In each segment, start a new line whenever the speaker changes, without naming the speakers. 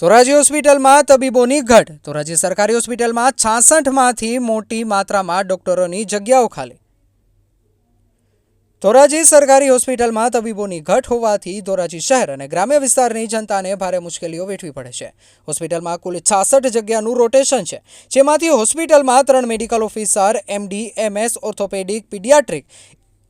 ધોરાજી હોસ્પિટલમાં તબીબોની ઘટ. ધોરાજી સરકારી હોસ્પિટલમાં છાસઠમાંથી મોટી માત્રામાં ડોક્ટરોની જગ્યાઓ ખાલી. ધોરાજી સરકારી હોસ્પિટલમાં તબીબોની ઘટ હોવાથી ધોરાજી શહેર અને ગ્રામ્ય વિસ્તારની જનતાને ભારે મુશ્કેલીઓ વેઠવી પડે છે. હોસ્પિટલમાં કુલ છાસઠ જગ્યાનું રોટેશન છે, જેમાંથી હોસ્પિટલમાં ત્રણ medical officer, MD, MS, orthopaedic, paediatric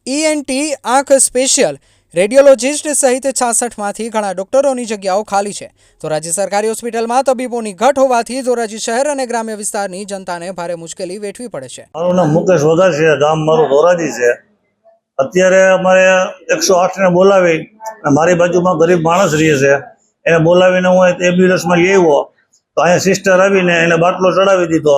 ENT આંખ સ્પેશિયલ રેડિયોલોજિસ્ટ સહિત છાસઠમાંથી ઘણા ડોક્ટરોની જગ્યાઓ ખાલી છે. તો રાજ્ય સરકારી હોસ્પિટલમાં તબીબોની ઘટ હોવાથી ધોરાજી શહેર અને ગ્રામ્ય વિસ્તારની જનતાને ભારે મુશ્કેલી વેઠવી પડે છે.
મારું નામ મુકેશ વઘાર છે, ગામ મારું ધોરાજી છે. અત્યારે અમારે એકસો આઠને બોલાવી મારી બાજુમાં ગરીબ માણસ રહે છે. એને બોલાવીને હું એમ્બ્યુલન્સમાં લઈ આવ્યો. તો અહીંયા સિસ્ટર આવીને એને બાટલો ચડાવી દીધો.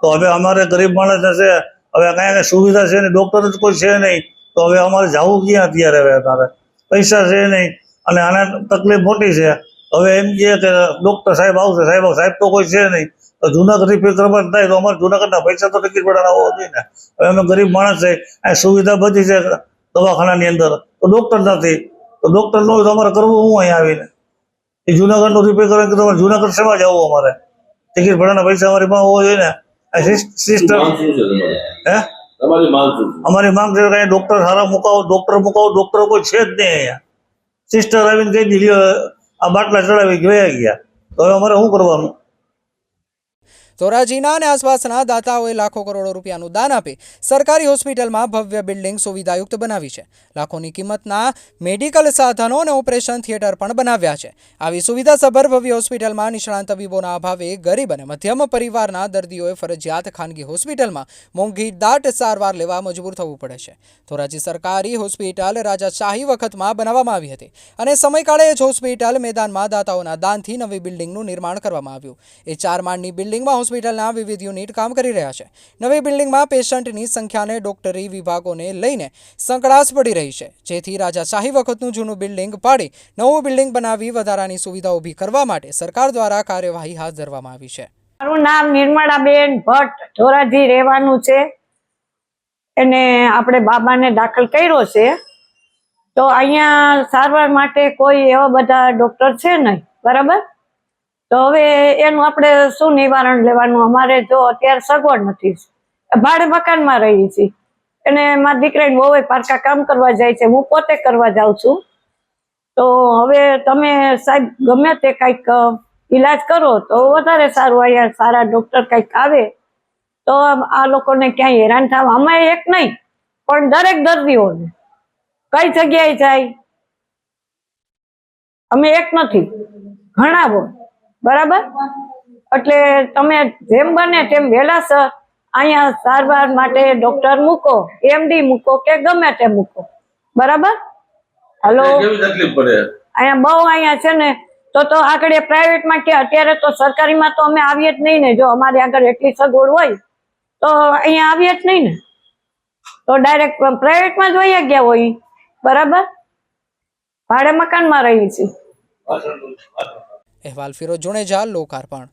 તો હવે અમારે ગરીબ માણસને છે, હવે કાંઈ સુવિધા છે નહીં, ડૉક્ટર જ કોઈ છે નહીં. તો હવે અમારે જવું ક્યાં અત્યારે હવે અમારે પૈસા છે નહીં. અને આને તકલીફ મોટી છે. હવે એમ કહે કે ડૉક્ટર સાહેબ આવશે. સાહેબ સાહેબ તો કોઈ છે નહીં. તો જુનાગઢ રિપેર કરવા થાય તો અમારે જુનાગઢના પૈસા તો ટિકિટ ભાડાના હોવા જોઈએ ને. હવે અમે ગરીબ માણસ છે. આ સુવિધા બધી છે દવાખાનાની અંદર. તો ડૉક્ટર નથી. તો ડૉક્ટર ન હોય તો અમારે કરવું હું અહીંયા આવીને? એ જુનાગઢનું રિપેર કરવા કે તમારે જુનાગઢ શેમાં જવું અમારે? ટિકિટ ભરાના પૈસા અમારી પાસે હોવા જોઈએ ને. સિસ્ટર
તમારી?
હે? અમારી માંગ છે કે ડૉક્ટર સારા મુકાવો ડૉક્ટર મુકાવો ડૉક્ટર કોઈ છે જ નહીં અહીંયા. સિસ્ટર આવીને કહી દીધી, આ બાટલા ચડાવી ગયા ગયા. તો હવે અમારે શું કરવાનું?
ધોરાજીના અને આસપાસના દાતાઓએ લાખો કરોડો રૂપિયાનું દાન આપી સરકારી હોસ્પિટલમાં ભવ્ય બિલ્ડિંગ સુવિધાયુક્ત બનાવી છે. લાખોની કિંમતના મેડિકલ સાધનો અને ઓપરેશન થિયેટર પણ બનાવ્યા છે. આવી સુવિધાસભર ભવ્ય હોસ્પિટલમાં નિષ્ણાંત તબીબોના અભાવે ગરીબ અને મધ્યમ પરિવારના દર્દીઓએ ફરજિયાત ખાનગી હોસ્પિટલમાં મોંઘી દાટ સારવાર લેવા મજબૂર થવું પડે છે. ધોરાજી સરકારી હોસ્પિટલ રાજાશાહી વખતમાં બનાવવામાં આવી હતી અને સમયકાળે જ હોસ્પિટલ મેદાનમાં દાતાઓના દાનથી નવી બિલ્ડિંગનું નિર્માણ કરવામાં આવ્યું. એ ચાર માળની બિલ્ડિંગમાં હોસ્પિટલના વિવિધ યુનિટ કામ કરી રહ્યા છે. નવી બિલ્ડિંગમાં પેશન્ટની સંખ્યાને ડોક્ટરી વિભાગોને લઈને સંકળાશ પડી રહી છે. જેથી રાજાશાહી વખતનું જૂનું બિલ્ડિંગ પાડી નવું બિલ્ડિંગ બનાવી વધારાની સુવિધા ઊભી કરવા માટે સરકાર દ્વારા કાર્યવાહી હાથ ધરવામાં આવી છે.
મારું નામ નિર્મળાબેન ભટ્ટ ધોરાજી રહેવાનું છે. એને આપણે બાબાને દાખલ કર્યો છે. તો અહીંયા સારવાર માટે કોઈ એવા બધા ડોક્ટર છે નહીં. બરાબર? તો હવે એનું આપણે શું નિવારણ લેવાનું? અમારે જો અત્યારે સગવડ નથી. ભાડે મકાનમાં રહી છીએ અને મારા દીકરાને બહુ પારકા કામ કરવા જાય છે. હું પોતે કરવા જાઉં છું. તો હવે તમે સાહેબ, ગમે તે કંઈક ઈલાજ કરો તો વધારે સારું. અહીંયા સારા ડોક્ટર કંઈક આવે તો આ લોકોને ક્યાંય હેરાન થવા. અમે એક નહીં, પણ દરેક દર્દીઓને. કઈ જગ્યાએ જાય? અમે એક નથી. ઘણા બહુ. બરાબર? એટલે તમે જેમ બને તેમ વહેલાસર અહીંયા સારવાર માટે ડોક્ટર મૂકો એમડી મૂકો કે ગમે તે મૂકો. બરાબર? હલો અહીંયા બહુ અહીંયા છે ને તો તો આગળ પ્રાઇવેટમાં કે અત્યારે તો સરકારીમાં તો અમે આવીએ જ નહીં ને જો અમારે આગળ એટલી સગવડ હોય તો અહીંયા આવીએ જ નહીં ને. તો ડાયરેક્ટ પ્રાઇવેટમાં જ વહી ગયા હોય. બરાબર? ભાડે મકાનમાં રહી છીએ.
અહેવાલ ફિરોજ જુણેજા લોકાર્પણ.